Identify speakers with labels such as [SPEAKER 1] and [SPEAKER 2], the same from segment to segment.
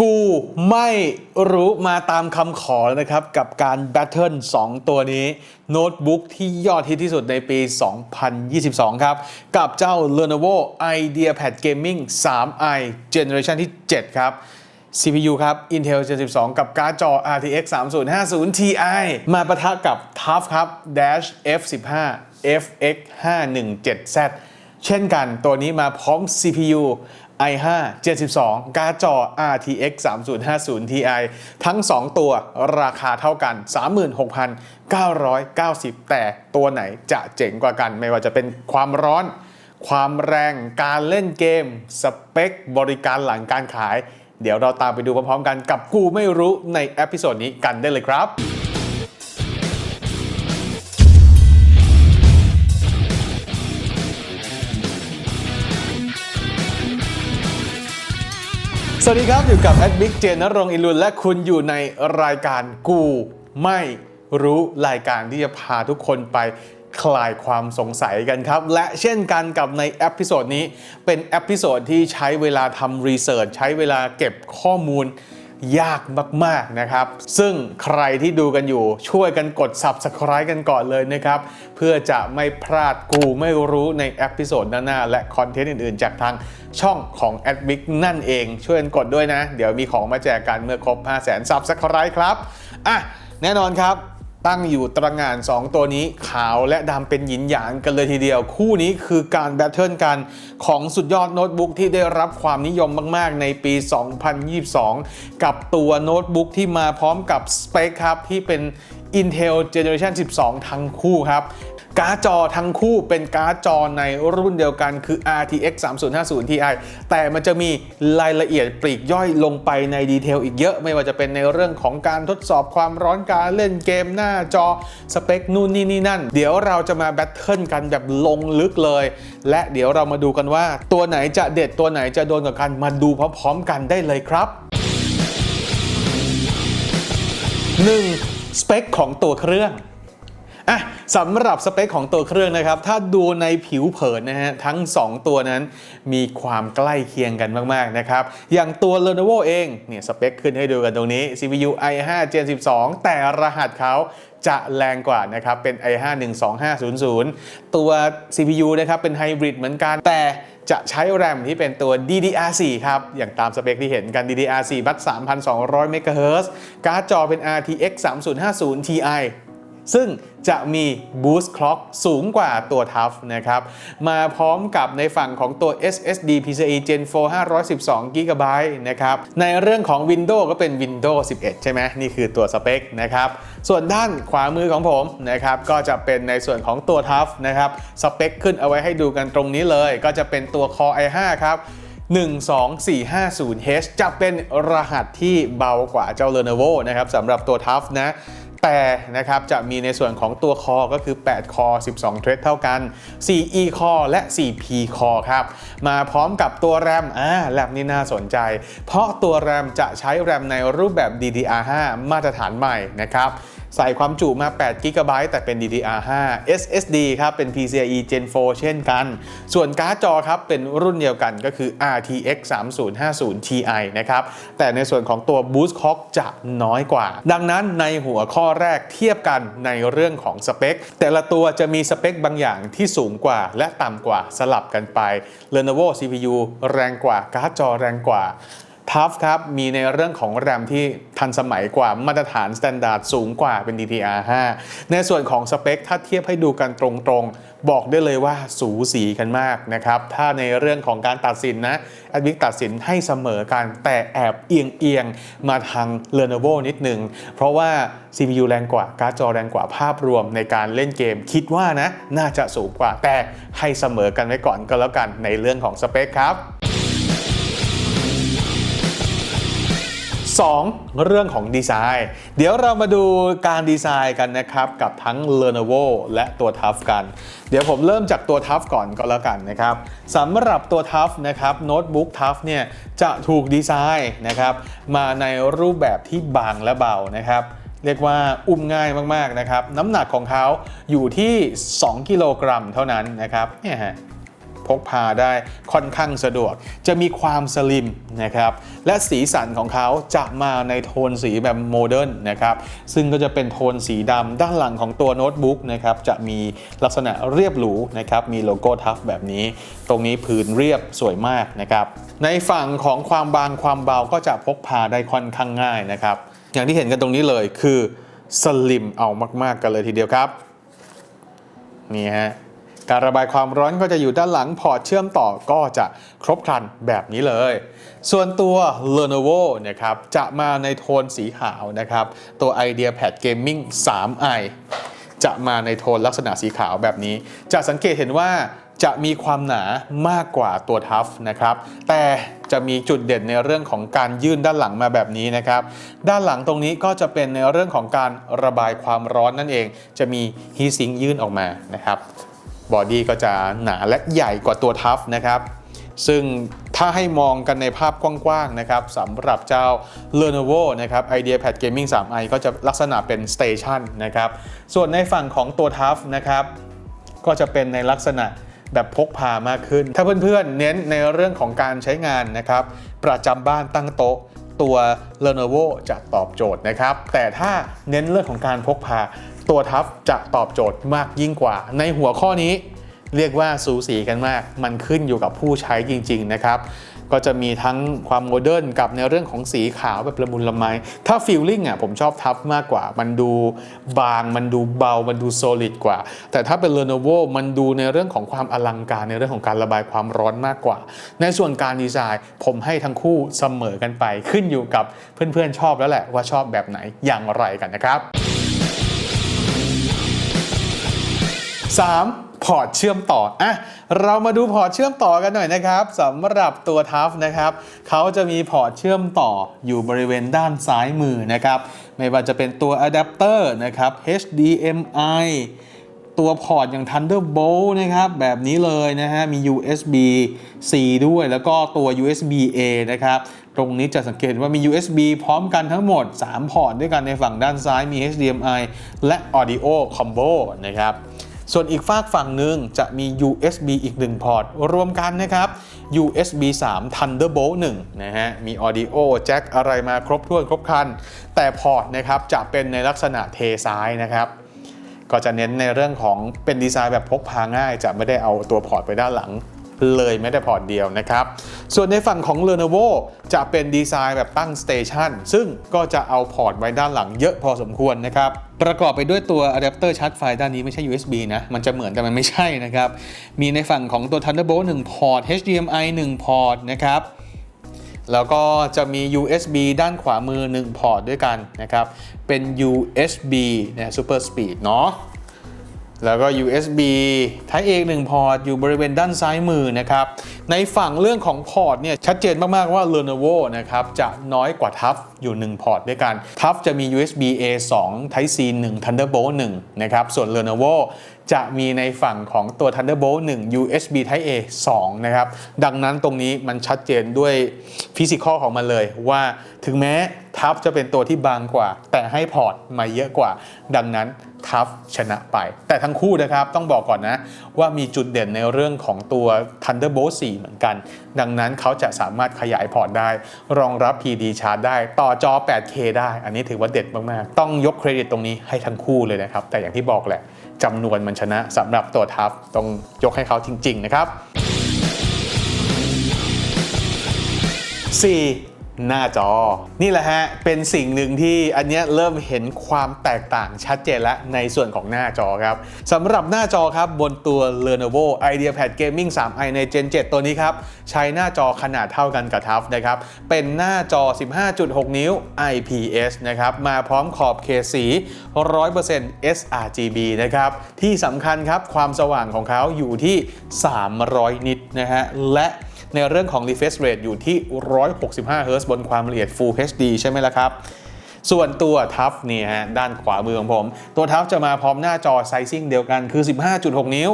[SPEAKER 1] กูไม่รู้มาตามคำขอนะครับ กับการแบทเทิล2ตัวนี้ โน้ตบุ๊กที่ยอดฮิตที่สุดในปี 2022 ครับ กับเจ้า Lenovo IdeaPad Gaming 3i Generation ที่ 7 ครับ CPU ครับ Intel Gen 12 กับการ์ดจอ RTX 3050 Ti มาประทะกับ TUF ครับ Dash F15 FX 517Z เช่นกันตัวนี้มาพร้อม CPU i5 72 การ์ดจอ RTX 3050 Ti ทั้ง 2 ตัวราคาเท่ากัน 36,990 แต่ตัวไหนจะเจ๋งกว่ากัน ไม่ว่าจะเป็นความร้อน ความแรง การเล่นเกม สเปค บริการหลังการขาย เดี๋ยวเราตามไปดูพร้อมๆกันกับกูไม่รู้ในเอพิโซดนี้กันได้เลยครับ สวัสดีครับ อยู่กับแอดบิ๊กเจนนรงอินลุนและคุณอยู่ในรายการกูไม่รู้รายการที่จะพาทุกคนไปคลายความสงสัยกันครับ และเช่นกันกับในเอพิโซดนี้ เป็นเอพิโซดที่ใช้เวลาทำรีเสิร์ชใช้เวลาเก็บข้อมูล ยากมากๆนะครับ ซึ่งใครที่ดูกันอยู่ช่วยกันกด Subscribe กันก่อนเลยนะครับ เพื่อจะไม่พลาดกูไม่รู้ในเอพิโซดหน้า ๆ และคอนเทนต์อื่น ๆ จากทางช่องของ a d m i c นั่นเอง ช่วยกันกดด้วยนะ เดี๋ยวมีของมาแจกกันเมื่อครบ 5 0 0 0 0 0 Subscribe ครับอะแน่นอนครับ ตั้งอยู่ตระหง่าน 2 ตัวนี้ขาวและดำเป็นหยินหยางกันเลยทีเดียว คู่นี้คือการแบทเทิลกันของสุดยอดโน้ตบุ๊กที่ได้รับความนิยมมาก ๆ ในปี 2022 กับตัวโน้ตบุ๊กที่มาพร้อมกับสเปคครับ ที่เป็น Intel Generation 12 ทั้งคู่ครับ การ์ดจอทั้งคู่เป็นการ์ดจอในรุ่นเดียวกันคือ RTX 3050 Ti แต่มันจะมีรายละเอียดปลีกย่อยลงไปในดีเทลอีกเยอะ ไม่ว่าจะเป็นในเรื่องของการทดสอบความร้อนการเล่นเกมหน้าจอสเปคนู่นนี่นี่นั่น เดี๋ยวเราจะมาแบทเทิลกันแบบลงลึกเลย และเดี๋ยวเรามาดูกันว่า ตัวไหนจะเด็ดตัวไหนจะโดนกับกันมาดูพร้อมๆกันได้เลยครับ 1. สเปคของตัวเครื่อง อะสำหรับสเปคของตัวเครื่องนะครับ ถ้าดูในผิวเผินนะฮะทั้ง 2 ตัวนั้นมีความใกล้เคียงกันมาก ๆ นะครับ อย่างตัว Lenovo เองเนี่ยสเปคขึ้นให้ดูกันตรงนี้ CPU i5 Gen 12 แต่รหัสเขาจะแรงกว่านะครับ เป็น i5 12500 ตัว CPU นะครับ เป็นไฮบริดเหมือนกัน แต่จะใช้แรมที่เป็นตัว DDR4 ครับ อย่างตามสเปคที่เห็นกัน DDR4 บัต3,200 MHz การ์ดจอเป็น RTX 3050 Ti ซึ่งจะมี Boost Clock สูงกว่าตัว TUF นะครับ มาพร้อมกับในฝั่งของตัว SSD PCIe Gen 4 512 GB นะครับ ในเรื่องของ Windows ก็เป็น Windows 11 ใช่ไหมนี่คือตัวสเปคนะครับ ส่วนด้านขวามือของผมนะครับ ก็จะเป็นในส่วนของตัว TUF นะครับ สเปคขึ้นเอาไว้ให้ดูกันตรงนี้เลย ก็จะเป็นตัว Core i5 ครับ 12450H จะเป็นรหัสที่เบากว่าเจ้า Lenovo นะครับสำหรับตัว TUF นะ แต่นะครับจะมีในส่วนของตัวคอก็คือ 8 คอ 12 เทรดเท่ากัน 4 E คอและ 4 P คอครับมาพร้อมกับตัวแรมอ่าแรมนี่น่าสนใจ เพราะตัวแรมจะใช้แรมในรูปแบบ DDR5 มาตรฐานใหม่นะครับ ใส่ความจุมา8 g b แต่เป็น DDR5 SSD ครับเป็น PCIe Gen 4 เช่นกัน ส่วนการ์ดจอครับเป็นรุ่นเดียวกันก็คือ RTX 3050 Ti นะครับแต่ในส่วนของตัว Boost Clock จะน้อยกว่า ดังนั้นในหัวข้อแรกเทียบกันในเรื่องของสเปค แต่ละตัวจะมีสเปคบางอย่างที่สูงกว่า และต่ำกว่าสลับกันไป Lenovo CPU แรงกว่าการ์ดจอแรงกว่า ทัฟครับมีในเรื่องของแรมที่ทันสมัยกว่ามาตรฐานสแตนดาร์ดสูงกว่าเป็น DDR5 ในส่วนของสเปคถ้าเทียบให้ดูกันตรงๆ บอกได้เลยว่าสูสีกันมากนะครับ ถ้าในเรื่องของการตัดสินนะแอดวิกตัดสินให้เสมอกันแต่แอบเอียงเอียงๆมาทาง Lenovo นิดหนึ่ง เพราะว่า CPU แรงกว่าการ์ดจอแรงกว่าภาพรวมในการเล่นเกม คิดว่านะน่าจะสูงกว่าแต่ให้เสมอกันไว้ก่อนก็แล้วกันในเรื่องของสเปคครับ 2. เรื่องของดีไซน์ เดี๋ยวเรามาดูการดีไซน์กันนะครับ กับทั้ง Lenovo และตัว TUF กัน เดี๋ยวผมเริ่มจากตัว TUF ก่อนก็แล้วกันนะครับสำหรับตัว TUF นะครับโน้ตบุ๊ก TUF เนี่ยจะถูกดีไซน์นะครับมาในรูปแบบที่บางและเบานะครับเรียกว่าอุ้มง่ายมาก ๆ นะครับ น้ำหนักของเขาอยู่ที่ 2 กิโลกรัมเท่านั้นนะครับเนี่ยฮะ กพาได้ค่อนข้างสะดวก จะมีความสลิมนะครับและสีสันของเขาจะมาในโทนสีแบบโมเดิร์นนะครับซึ่งก็จะเป็นโทนสีดำด้านหลังของตัวโน้ตบุ๊กนะครับจะมีลักษณะเรียบหรูนะครับมีโลโก้ทัฟแบบนี้ ตรงนี้ผืนเรียบสวยมากนะครับในฝั่งของความบางความเบาก็จะพกพาได้ค่อนข้างง่ายนะครับอย่างที่เห็นกันตรงนี้เลยคือสลิมเอามาก ๆ กันเลยทีเดียวครับ นี่ฮะ การระบายความร้อนก็จะอยู่ด้านหลังพอร์ตเชื่อมต่อก็จะครบครันแบบนี้เลย ส่วนตัว Lenovo นะครับจะมาในโทนสีขาวนะครับ ตัว IdeaPad Gaming 3i จะมาในโทนลักษณะสีขาวแบบนี้ จะสังเกตเห็นว่าจะมีความหนามากกว่าตัวทัฟนะครับ แต่จะมีจุดเด่นในเรื่องของการยื่นด้านหลังมาแบบนี้นะครับ ด้านหลังตรงนี้ก็จะเป็นในเรื่องของการระบายความร้อนนั่นเอง จะมีฮีซิงยื่นออกมานะครับ บอดี้ก็จะหนาและใหญ่กว่าตัวทัฟนะครับ ซึ่งถ้าให้มองกันในภาพกว้างๆนะครับสำหรับเจ้า Lenovo นะครับ IdeaPad Gaming 3i ก็จะลักษณะเป็น Station นะครับ ส่วนในฝั่งของตัวทัฟนะครับก็จะเป็นในลักษณะแบบพกพามากขึ้น ถ้าเพื่อนๆเน้นในเรื่องของการใช้งานนะครับ ประจำบ้านตั้งโต๊ะ ตัว Lenovo จะตอบโจทย์นะครับ แต่ถ้าเน้นเรื่องของการพกพา ตัวทัฟจะตอบโจทย์มากยิ่งกว่า ในหัวข้อนี้เรียกว่าสูสีกันมาก มันขึ้นอยู่กับผู้ใช้จริง ๆ นะครับ ก็จะมีทั้งความโมเดิร์นกับในเรื่องของสีขาวแบบละมุนละไม ถ้าฟีลลิ่งอะผมชอบทัฟมากกว่า มันดูบางมันดูเบา มันดูโซลิดกว่า แต่ถ้าเป็น Lenovo มันดูในเรื่องของความอลังการในเรื่องของการระบายความร้อนมากกว่า ในส่วนการดีไซน์ ผมให้ทั้งคู่เสมอกันไป ขึ้นอยู่กับเพื่อนๆชอบแล้วแหละว่าชอบแบบไหนอย่างไรกันนะครับ 3. พอร์ตเชื่อมต่ออะเรามาดูพอร์ตเชื่อมต่อกันหน่อยนะครับสำหรับตัวทัฟนะครับเขาจะมีพอร์ตเชื่อมต่ออยู่บริเวณด้านซ้ายมือนะครับ ไม่ว่าจะเป็นตัวอะแดปเตอร์นะครับ HDMI ตัวพอร์ตอย่าง Thunderbolt นะครับ แบบนี้เลยนะฮะ มี USB C ด้วยแล้วก็ตัว USB A นะครับ ตรงนี้จะสังเกตว่ามี USB พร้อมกันทั้งหมด 3 พอร์ตด้วยกันในฝั่งด้านซ้ายมี HDMI และ Audio Combo นะครับ ส่วนอีกฝากฝั่งหนึ่งจะมี USB อีก 1 พอร์ต รวมกันนะครับ USB 3 Thunderbolt 1นะฮะ มีออดิโอแจ็คอะไรมาครบถ้วนครบครัน แต่พอร์ตนะครับจะเป็นในลักษณะเทซ้ายนะครับ ก็จะเน้นในเรื่องของเป็นดีไซน์แบบพกพาง่าย จะไม่ได้เอาตัวพอร์ตไปด้านหลัง เลยไม่ได้พอร์ตเดียวนะครับ ส่วนในฝั่งของ Lenovo จะเป็นดีไซน์แบบตั้งสเตชันซึ่งก็จะเอาพอร์ตไว้ด้านหลังเยอะพอสมควรนะครับ ประกอบไปด้วยตัวอะแดปเตอร์ชาร์จไฟด้านนี้ไม่ใช่ USB นะ มันจะเหมือนแต่มันไม่ใช่นะครับ มีในฝั่งของตัว Thunderbolt 1พอร์ต HDMI 1พอร์ตนะครับแล้วก็จะมี USB ด้านขวามือ 1 พอร์ตด้วยกันนะครับ เป็น USB นะ Super Speed เนาะ แล้วก็ USB Type A 1พอร์ตอยู่บริเวณด้านซ้ายมือนะครับ ในฝั่งเรื่องของพอร์ตเนี่ยชัดเจนมาก ๆ ว่า Lenovo นะครับจะน้อยกว่าทัฟอยู่ 1 พอร์ตด้วยกัน ทัฟจะมี USB A 2 Type C 1 Thunderbolt 1นะครับ ส่วน Lenovo จะมีในฝั่งของตัว Thunderbolt 1 USB Type A 2 นะครับ ดังนั้นตรงนี้มันชัดเจนด้วยฟิสิกอลของมันเลย ว่าถึงแม้ทัฟจะเป็นตัวที่บางกว่า แต่ให้พอร์ตมาเยอะกว่า ดังนั้นทัฟชนะไป แต่ทั้งคู่นะครับต้องบอกก่อนนะ ว่ามีจุดเด่นในเรื่องของตัว Thunderbolt 4 เหมือนกัน ดังนั้นเขาจะสามารถขยายพอร์ตได้ รองรับ PD ชาร์จได้ ต่อจอ 8K ได้ อันนี้ถือว่าเด็ดมาก ๆ ต้องยกเครดิตตรงนี้ให้ทั้งคู่เลยนะครับ แต่อย่างที่บอกแหละ จำนวนมันชนะสำหรับตัวทัฟต้องยกให้เขาจริง ๆ นะครับ 4. หน้าจอ นี่แหละฮะ เป็นสิ่งหนึ่งที่อันนี้เริ่มเห็นความแตกต่างชัดเจนแล้วในส่วนของหน้าจอครับสำหรับหน้าจอครับบนตัว Lenovo IdeaPad Gaming 3i ใน Gen 7 ตัวนี้ครับ ใช้หน้าจอขนาดเท่ากันกับทัฟนะครับ เป็นหน้าจอ 15.6 นิ้ว IPS นะครับ มาพร้อมขอบเขตสี 100% sRGB นะครับ ที่สำคัญครับความสว่างของเขาอยู่ที่ 300 นิตนะฮะและ ในเรื่องของ refresh rate อยู่ที่ 165 Hz บนความละเอียด Full HD ใช่ไหมล่ะครับ ส่วนตัวทัฟเนี่ยฮะด้านขวามือของผม ตัวทัฟจะมาพร้อมหน้าจอไซซิ่งเดียวกันคือ 15.6 นิ้ว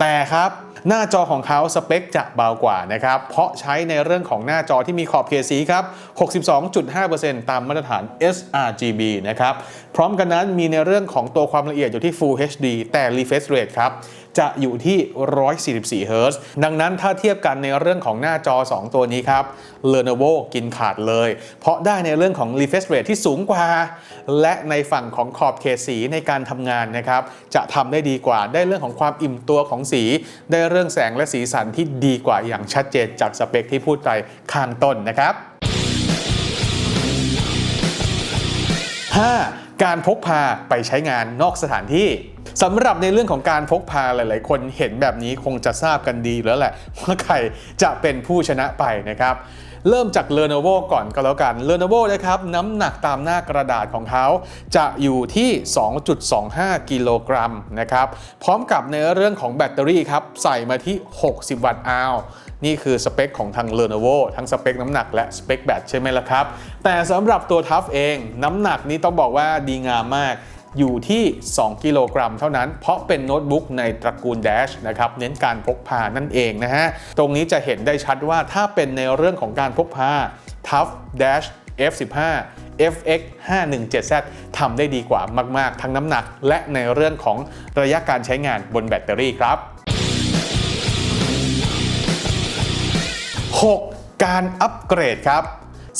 [SPEAKER 1] แต่ครับหน้าจอของเขาสเปคจะเบากว่านะครับ เพราะใช้ในเรื่องของหน้าจอที่มีขอบเขตสีครับ 62.5%ตามมาตรฐาน sRGB นะครับ พร้อมกันนั้นมีในเรื่องของตัวความละเอียดอยู่ที่ Full HD แต่ refresh rate ครับจะอยู่ที่ 144 Hz ดังนั้นถ้าเทียบกันในเรื่องของหน้าจอ 2 ตัวนี้ครับ Lenovo กินขาดเลย เพราะได้ในเรื่องของ refresh rate ที่สูงกว่า และในฝั่งของขอบเขตสีในการทำงานนะครับจะทำได้ดีกว่าได้เรื่องของความอิ่มตัวของสี ได้เรื่องแสงและสีสันที่ดีกว่าอย่างชัดเจนจากสเปคที่พูดไปข้างต้นนะครับ 5. การพกพาไปใช้งานนอกสถานที่สำหรับในเรื่องของการพกพาหลาย ๆ คนเห็นแบบนี้คงจะทราบกันดีแล้วแหละว่าใครจะเป็นผู้ชนะไปนะครับเริ่มจาก Lenovo ก่อนก็แล้วกัน Lenovo นะครับน้ำหนักตามหน้ากระดาษของเขา จะอยู่ที่ 2.25 กิโลกรัมนะครับ พร้อมกับในเรื่องของแบตเตอรี่ครับ ใส่มาที่ 60 วัตต์อาว นี่คือสเปคของทาง Lenovo ทั้งสเปคน้ำหนักและสเปคแบตใช่ไหมล่ะครับ แต่สำหรับตัว Tough เอง น้ำหนักนี้ต้องบอกว่าดีงามมากอยู่ที่ 2 กิโลกรัมเท่านั้น เพราะเป็นโน้ตบุ๊กในตระกูล Dash นะครับ เน้นการพกพานั่นเองนะฮะ ตรงนี้จะเห็นได้ชัดว่าถ้าเป็นในเรื่องของการพกพา Tough Dash F15 FX 517Z ทำได้ดีกว่ามาก ๆ ทั้งน้ำหนักและในเรื่องของระยะการใช้งานบนแบตเตอรี่ครับ 6. การอัปเกรดครับ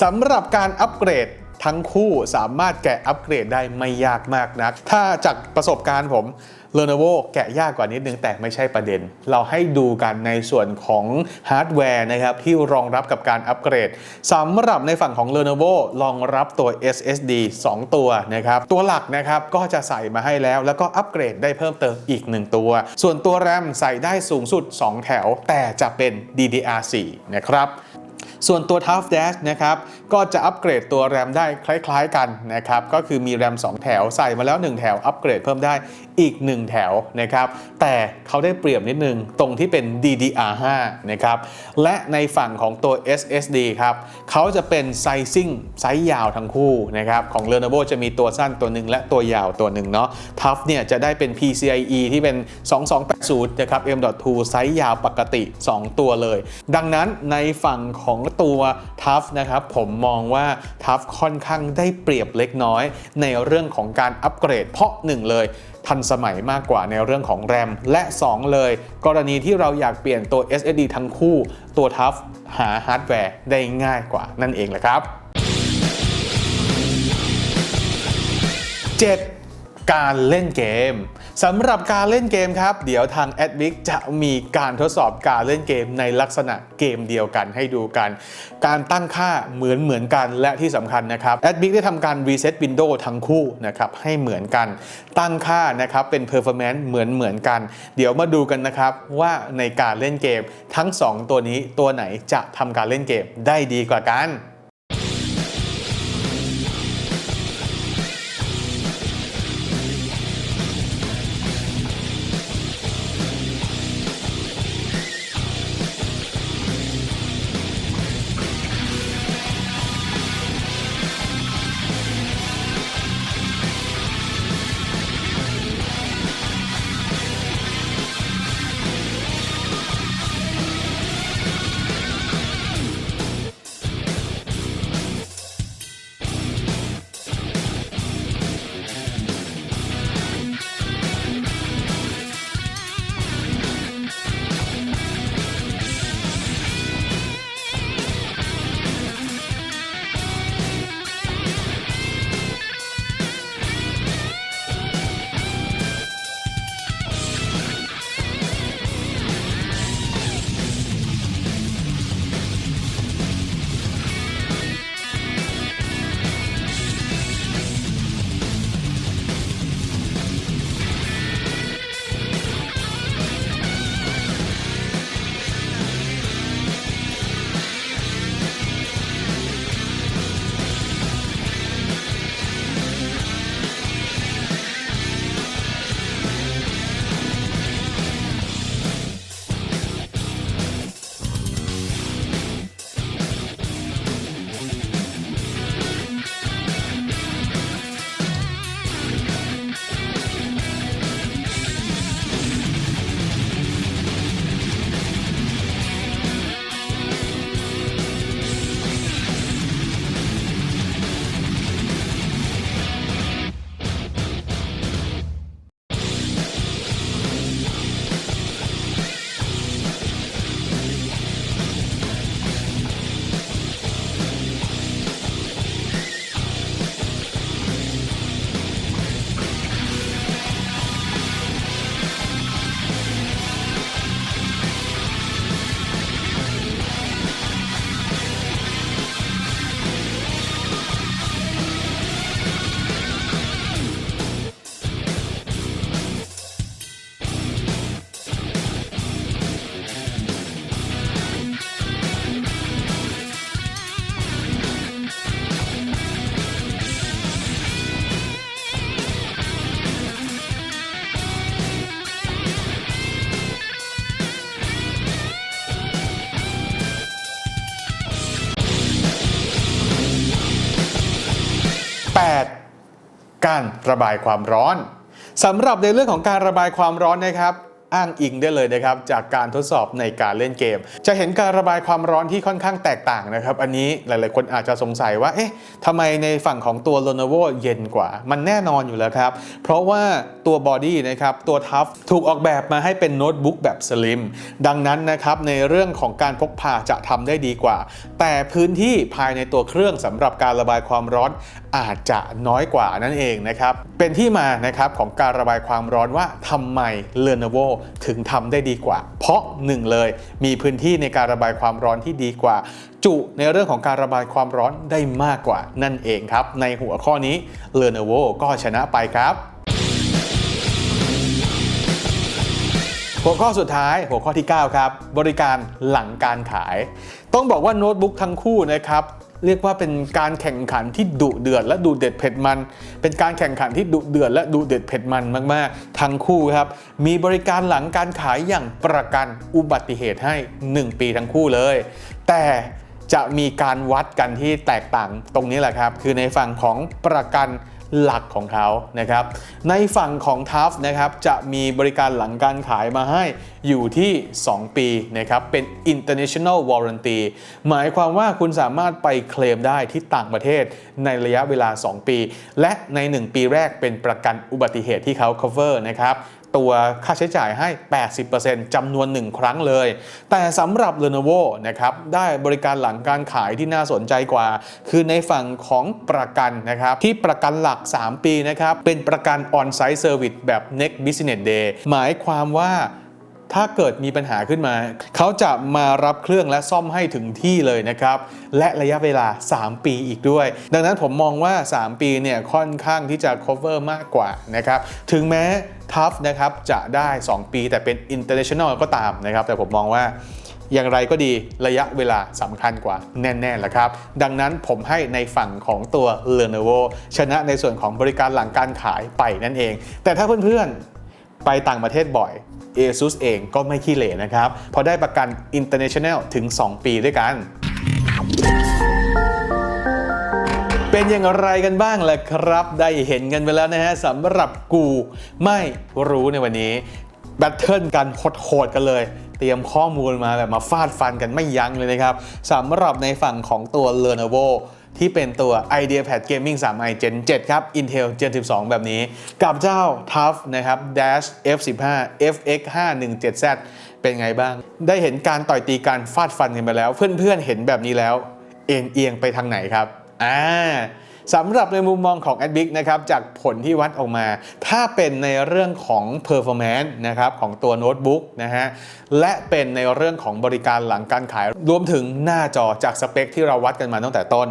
[SPEAKER 1] สำหรับการอัปเกรดทั้งคู่สามารถแกะอัปเกรดได้ไม่ยากมากนัก ถ้าจากประสบการณ์ผม Lenovo แกะยากกว่านิดนึงแต่ไม่ใช่ประเด็น เราให้ดูกันในส่วนของฮาร์ดแวร์นะครับที่รองรับกับการอัปเกรดสำหรับในฝั่งของ Lenovo รองรับตัว SSD 2 ตัวนะครับตัวหลักนะครับก็จะใส่มาให้แล้ว แล้วก็อัปเกรดได้เพิ่มเติมอีก 1 ตัว ส่วนตัว RAM ใส่ได้สูงสุด 2 แถว แต่จะเป็น DDR4 นะครับส่วนตัว Tough Dash นะครับ ก็จะอัปเกรดตัว RAM ได้คล้ายๆกันนะครับ ก็คือมี RAM 2แถวใส่มาแล้ว 1 แถว อัปเกรดเพิ่มได้ อีก 1 แถวนะครับ แต่เขาได้เปรียบนิดนึงตรงที่เป็น DDR5 นะครับ และในฝั่งของตัว SSD ครับเขาจะเป็นไซซิ่งไซส์ยาวทั้งคู่นะครับของ Lenovo จะมีตัวสั้นตัวหนึ่งและตัวยาวตัวหนึ่งเนาะ Tough เนี่ยจะได้เป็น PCIe ที่เป็น 2280 นะครับ M.2 ไซส์ยาวปกติ 2 ตัวเลย ดังนั้นในฝั่งของตัว Tough นะครับผมมองว่า Tough ค่อนข้างได้เปรียบเล็กน้อย ในเรื่องของการอัปเกรดเพราะ 1 เลย ทันสมัยมากกว่าในเรื่องของแรมและ 2 เลย กรณีที่เราอยากเปลี่ยนตัว SSD ทั้งคู่ ตัวทัฟหาฮาร์ดแวร์ได้ง่ายกว่านั่นเองแหละครับ 7. การเล่นเกมสำหรับการเล่นเกมครับ เดี๋ยวทาง a d v i c จะมีการทดสอบการเล่นเกมในลักษณะเกมเดียวกันให้ดูกัน การตั้งค่าเหมือนเหมือนกันและที่สำคัญนะครับ a d v i c ได้ทำการ reset Windows ทั้งคู่นะครับให้เหมือนกัน ตั้งค่านะครับเป็น performance เหมือนเหมือนกัน เดี๋ยวมาดูกันนะครับว่าในการเล่นเกมทั้ง 2 ตัวนี้ตัวไหนจะทำการเล่นเกมได้ดีกว่ากัน รระบายความร้อนสำหรับในเรื่องของการระบายความร้อนนะครับ อ้างอิงได้เลยนะครับจากการทดสอบในการเล่นเกม จะเห็นการระบายความร้อนที่ค่อนข้างแตกต่างนะครับ อันนี้หลายๆ คนอาจจะสงสัยว่าเอ๊ะทำไมในฝั่งของตัว Lenovo เย็นกว่า มันแน่นอนอยู่แล้วครับ เพราะว่าตัวบอดี้นะครับตัวทัฟถูกออกแบบมาให้เป็นโน้ตบุ๊กแบบสลิมดังนั้นนะครับในเรื่องของการพกพาจะทำได้ดีกว่า แต่พื้นที่ภายในตัวเครื่องสำหรับการระบายความร้อนอาจจะน้อยกว่านั่นเองนะครับเป็นที่มานะครับของการระบายความร้อนว่าทำไม Lenovo ถึงทำได้ดีกว่า เพราะหนึ่งเลย มีพื้นที่ในการระบายความร้อนที่ดีกว่า จุในเรื่องของการระบายความร้อนได้มากกว่านั่นเองครับ ในหัวข้อนี้ Lenovo ก็ชนะไปครับหัวข้อสุดท้ายหัวข้อที่ 9 ครับ บริการหลังการขาย ต้องบอกว่าโน้ตบุ๊กทั้งคู่นะครับ เรียกว่าเป็นการแข่งขันที่ดุเดือดและดุเด็ดเผ็ดมัน เป็นการแข่งขันที่ดุเดือดและดุเด็ดเผ็ดมันมาก ๆ ทั้งคู่ครับ มีบริการหลังการขายอย่างประกันอุบัติเหตุให้ 1 ปีทั้งคู่เลย แต่จะมีการวัดกันที่แตกต่างตรงนี้แหละครับ คือในฝั่งของประกัน หลักของเขานะครับ ในฝั่งของทัฟนะครับจะมีบริการหลังการขายมาให้อยู่ที่ 2 ปีนะครับเป็น international warranty หมายความว่าคุณสามารถไปเคลมได้ที่ต่างประเทศในระยะเวลา 2 ปี และใน 1 ปีแรกเป็นประกันอุบัติเหตุที่เขา cover นะครับ ตัวค่าใช้จ่ายให้ 80%จำนวน 1 ครั้งเลย แต่สำหรับ Lenovo นะครับได้บริการหลังการขายที่น่าสนใจกว่า คือในฝั่งของประกันนะครับที่ประกันหลัก 3 ปีนะครับเป็นประกัน On-Site Service แบบ Next Business Day หมายความว่า ถ้าเกิดมีปัญหาขึ้นมา เขาจะมารับเครื่องและซ่อมให้ถึงที่เลยนะครับ และระยะเวลา 3 ปีอีกด้วย ดังนั้นผมมองว่า 3 ปีเนี่ยค่อนข้างที่จะ cover มากกว่านะครับ ถึงแม้ทัฟนะครับจะได้ 2 ปีแต่เป็น international ก็ตามนะครับ แต่ผมมองว่าอย่างไรก็ดีระยะเวลาสำคัญกว่าแน่ๆแหละครับ ดังนั้นผมให้ในฝั่งของตัว Lenovo ชนะในส่วนของบริการหลังการขายไปนั่นเอง แต่ถ้าเพื่อนๆ ไปต่างประเทศบ่อย ASUS เองก็ไม่ขี้เหร่นะครับเพราะได้ประกัน International ถึง 2 ปีด้วยกัน เป็นอย่างไรกันบ้างล่ะครับ ได้เห็นกันไปแล้วนะฮะสำหรับกูไม่รู้ในวันนี้แบทเทิลกันโหดๆกันเลยเตรียมข้อมูลมาแบบมาฟาดฟันกันไม่ยั้งเลยนะครับสำหรับในฝั่งของตัว Lenovo ที่เป็นตัว IdeaPad Gaming 3i Gen 7 ครับ Intel Gen 12 แบบนี้ กับเจ้า TUF นะครับ Dash F15 FX 517Z เป็นไงบ้าง ได้เห็นการต่อยตีการฟาดฟันกันไปแล้ว เพื่อนๆเห็นแบบนี้แล้ว เอ็นเอียงไปทางไหนครับ อ่าสำหรับในมุมมองของ a d b i c นะครับจากผลที่วัดออกมา ถ้าเป็นในเรื่องของ performance นะครับของตัวโน้ตบุ๊กนะฮะและเป็นในเรื่องของบริการหลังการขาย รวมถึงหน้าจอจากสเปคที่เราวัดกันมาตั้งแต่ต้น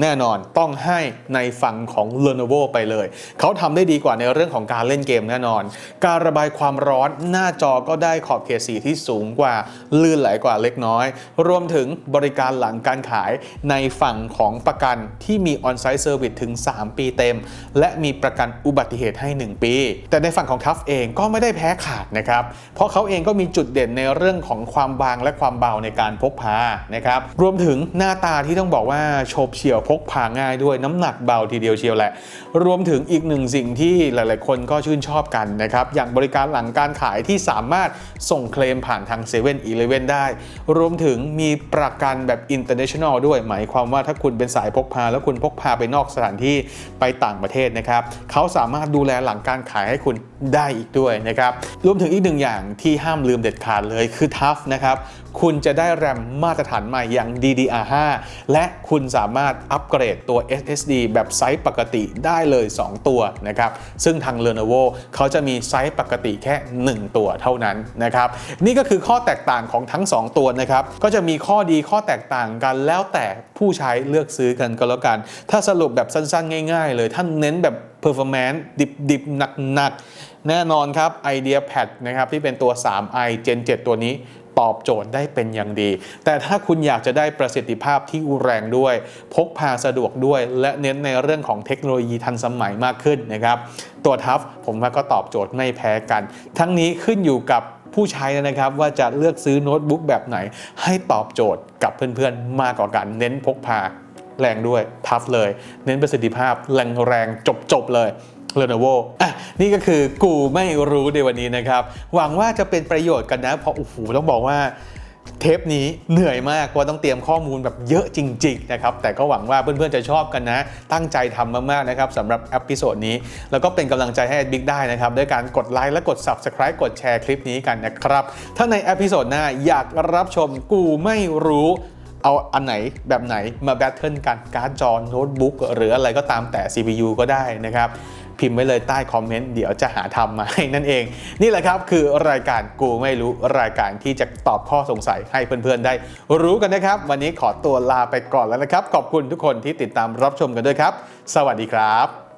[SPEAKER 1] แน่นอนต้องให้ในฝั่งของ Lenovo ไปเลย เขาทำได้ดีกว่าในเรื่องของการเล่นเกมแน่นอน การระบายความร้อนหน้าจอก็ได้ขอบเขตสีที่สูงกว่าลื่นไหลกว่าเล็กน้อย รวมถึงบริการหลังการขายในฝั่งของประกันที่มี On-Site Service ถึง 3 ปีเต็ม และมีประกันอุบัติเหตุให้ 1 ปี แต่ในฝั่งของ TUF เองก็ไม่ได้แพ้ขาดนะครับ เพราะเขาเองก็มีจุดเด่นในเรื่องของความบางและความเบาในการพกพานะครับรวมถึงหน้าตาที่ต้องบอกว่าโฉบเฉี่ยวพกพาง่ายด้วยน้ำหนักเบาทีเดียวเชียวแหละ รวมถึงอีกหนึ่งสิ่งที่หลาย ๆ คนก็ชื่นชอบกันนะครับ อย่างบริการหลังการขายที่สามารถส่งเคลมผ่านทาง7 e เ e ่ e อเได้ รวมถึงมีประกันแบบ international ด้วย หมายความว่าถ้าคุณเป็นสายพกพา แล้วคุณพกพาไปนอกสถานที่ไปต่างประเทศนะครับเขาสามารถดูแลหลังการขายให้คุณได้อีกด้วยนะครับรวมถึงอีกหนึ่งอย่างที่ห้ามลืมเด็ดขาดเลยคือ TUF นะครับ คุณจะได้แรมมาตรฐานใหม่อย่าง DDR5 และคุณสามารถอัปเกรดตัว SSD แบบไซส์ปกติได้เลย 2 ตัวนะครับ ซึ่งทาง Lenovo เขาจะมีไซส์ปกติแค่ 1 ตัวเท่านั้นนะครับ นี่ก็คือข้อแตกต่างของทั้ง 2 ตัวนะครับ ก็จะมีข้อดีข้อแตกต่างกันแล้วแต่ผู้ใช้เลือกซื้อกันก็แล้วกัน ถ้าสรุปแบบสั้นๆ ง่าย ๆ เลยท่านเน้นแบบ performance ดิบๆหนักๆแน่นอนครับ IdeaPad นะครับที่เป็นตัว 3i Gen 7 ตัวนี้ ตอบโจทย์ได้เป็นอย่างดี แต่ถ้าคุณอยากจะได้ประสิทธิภาพที่แรงด้วย พกพาสะดวกด้วย และเน้นในเรื่องของเทคโนโลยีทันสมัยมากขึ้นนะครับ ตัวทัฟผมว่าก็ตอบโจทย์ไม่แพ้กัน ทั้งนี้ขึ้นอยู่กับผู้ใช้นะครับว่าจะเลือกซื้อโน้ตบุ๊กแบบไหน ให้ตอบโจทย์กับเพื่อนๆ มากกว่ากัน เน้นพกพาแรงด้วยทัฟเลย เน้นประสิทธิภาพแรงแรงจบจบๆเลย Lenovo อะนี่ก็คือกูไม่รู้ในวันนี้นะครับ หวังว่าจะเป็นประโยชน์กันนะ เพราะโอ้โหต้องบอกว่าเทปนี้เหนื่อยมากเพราะต้องเตรียมข้อมูลแบบเยอะจริงๆนะครับแต่ก็หวังว่าเพื่อนๆจะชอบกันนะ ตั้งใจทำมากๆนะครับสำหรับเอพิโซดนี้ แล้วก็เป็นกำลังใจให้บิ๊กได้นะครับ ด้วยการกดไลค์และกด Subscribe กดแชร์คลิปนี้กันนะครับ ถ้าในเอพิโซดหน้าอยากรับชมกูไม่รู้เอาอันไหนแบบไหนมาแบทเทิลกันการ์ดจอโน้ตบุ๊กหรืออะไรก็ตามแต่ CPU ก็ได้นะครับ พิมพ์ไว้เลยใต้คอมเมนต์เดี๋ยวจะหาทำมาให้นั่นเอง นี่แหละครับคือรายการกูไม่รู้รายการที่จะตอบข้อสงสัยให้เพื่อนๆได้ รู้กันนะครับ วันนี้ขอตัวลาไปก่อนแล้วนะครับ ขอบคุณทุกคนที่ติดตามรับชมกันด้วยครับ สวัสดีครับ